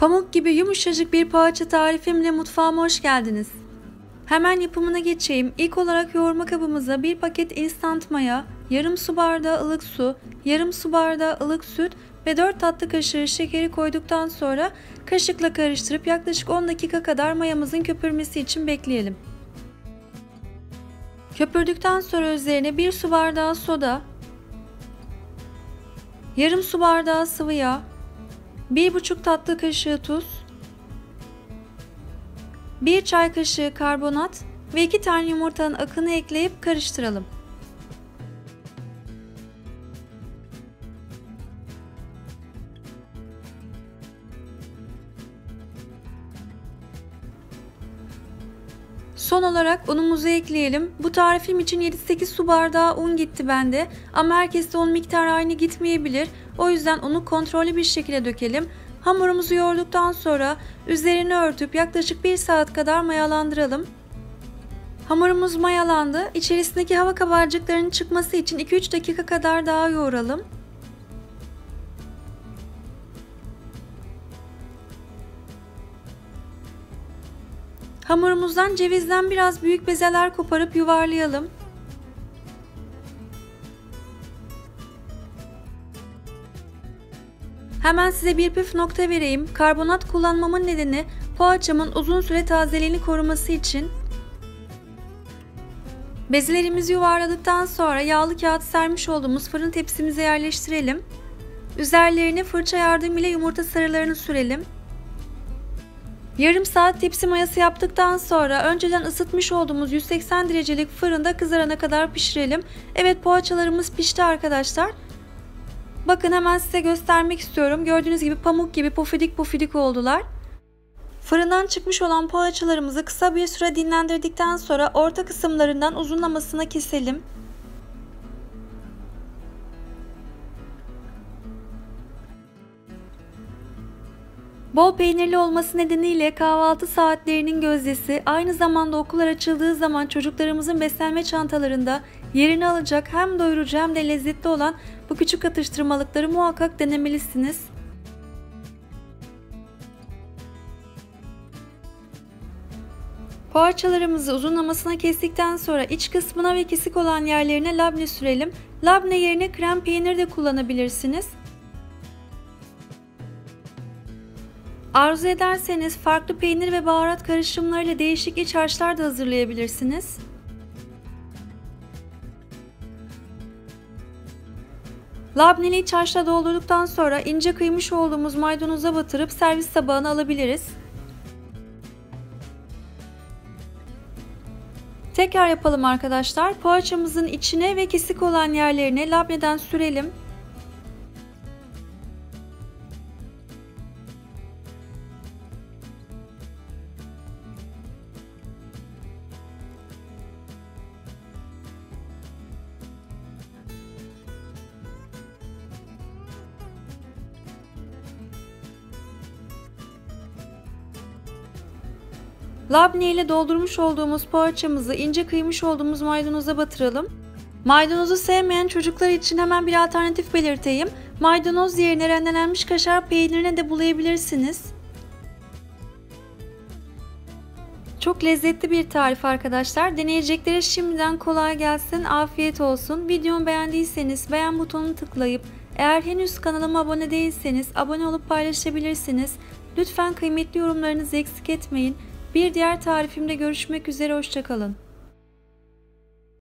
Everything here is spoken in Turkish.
Pamuk gibi yumuşacık bir poğaça tarifimle mutfağıma hoş geldiniz. Hemen yapımına geçeyim. İlk olarak yoğurma kabımıza bir paket instant maya, yarım su bardağı ılık su, yarım su bardağı ılık süt ve 4 tatlı kaşığı şekeri koyduktan sonra kaşıkla karıştırıp yaklaşık 10 dakika kadar mayamızın köpürmesi için bekleyelim. Köpürdükten sonra üzerine 1 su bardağı soda, yarım su bardağı sıvı yağ, 1,5 tatlı kaşığı tuz, 1 çay kaşığı karbonat ve 2 tane yumurtanın akını ekleyip karıştıralım. Son olarak unumuzu ekleyelim. Bu tarifim için 7-8 su bardağı un gitti bende ama herkeste un miktarı aynı gitmeyebilir. O yüzden unu kontrollü bir şekilde dökelim. Hamurumuzu yoğurduktan sonra üzerini örtüp yaklaşık 1 saat kadar mayalandıralım. Hamurumuz mayalandı. İçerisindeki hava kabarcıklarının çıkması için 2-3 dakika kadar daha yoğuralım. Hamurumuzdan cevizden biraz büyük bezeler koparıp yuvarlayalım. Hemen size bir püf nokta vereyim. Karbonat kullanmamın nedeni poğaçamın uzun süre tazeliğini koruması için. Bezelerimizi yuvarladıktan sonra yağlı kağıt sermiş olduğumuz fırın tepsimize yerleştirelim. Üzerlerine fırça yardımıyla yumurta sarılarını sürelim. Yarım saat tepsi mayası yaptıktan sonra önceden ısıtmış olduğumuz 180 derecelik fırında kızarana kadar pişirelim. Evet poğaçalarımız pişti arkadaşlar. Bakın hemen size göstermek istiyorum. Gördüğünüz gibi pamuk gibi pofidik pofidik oldular. Fırından çıkmış olan poğaçalarımızı kısa bir süre dinlendirdikten sonra orta kısımlarından uzunlamasına keselim. Bol peynirli olması nedeniyle kahvaltı saatlerinin gözdesi aynı zamanda okullar açıldığı zaman çocuklarımızın beslenme çantalarında yerini alacak hem doyurucu hem de lezzetli olan bu küçük atıştırmalıkları muhakkak denemelisiniz. Poğaçalarımızı uzunlamasına kestikten sonra iç kısmına ve kesik olan yerlerine labne sürelim. Labne yerine krem peynir de kullanabilirsiniz. Arzu ederseniz farklı peynir ve baharat karışımlarıyla değişik iç harçlar da hazırlayabilirsiniz. Labneli iç harçla doldurduktan sonra ince kıymış olduğumuz maydanoza batırıp servis tabağına alabiliriz. Tekrar yapalım arkadaşlar. Poğaçamızın içine ve kesik olan yerlerine labneden sürelim. Labne ile doldurmuş olduğumuz poğaçamızı ince kıymış olduğumuz maydanoza batıralım. Maydanozu sevmeyen çocuklar için hemen bir alternatif belirteyim. Maydanoz yerine rendelenmiş kaşar peynirine de bulayabilirsiniz. Çok lezzetli bir tarif arkadaşlar. Deneyeceklere şimdiden kolay gelsin, afiyet olsun. Videomu beğendiyseniz beğen butonunu tıklayıp eğer henüz kanalıma abone değilseniz abone olup paylaşabilirsiniz. Lütfen kıymetli yorumlarınızı eksik etmeyin. Bir diğer tarifimde görüşmek üzere hoşçakalın.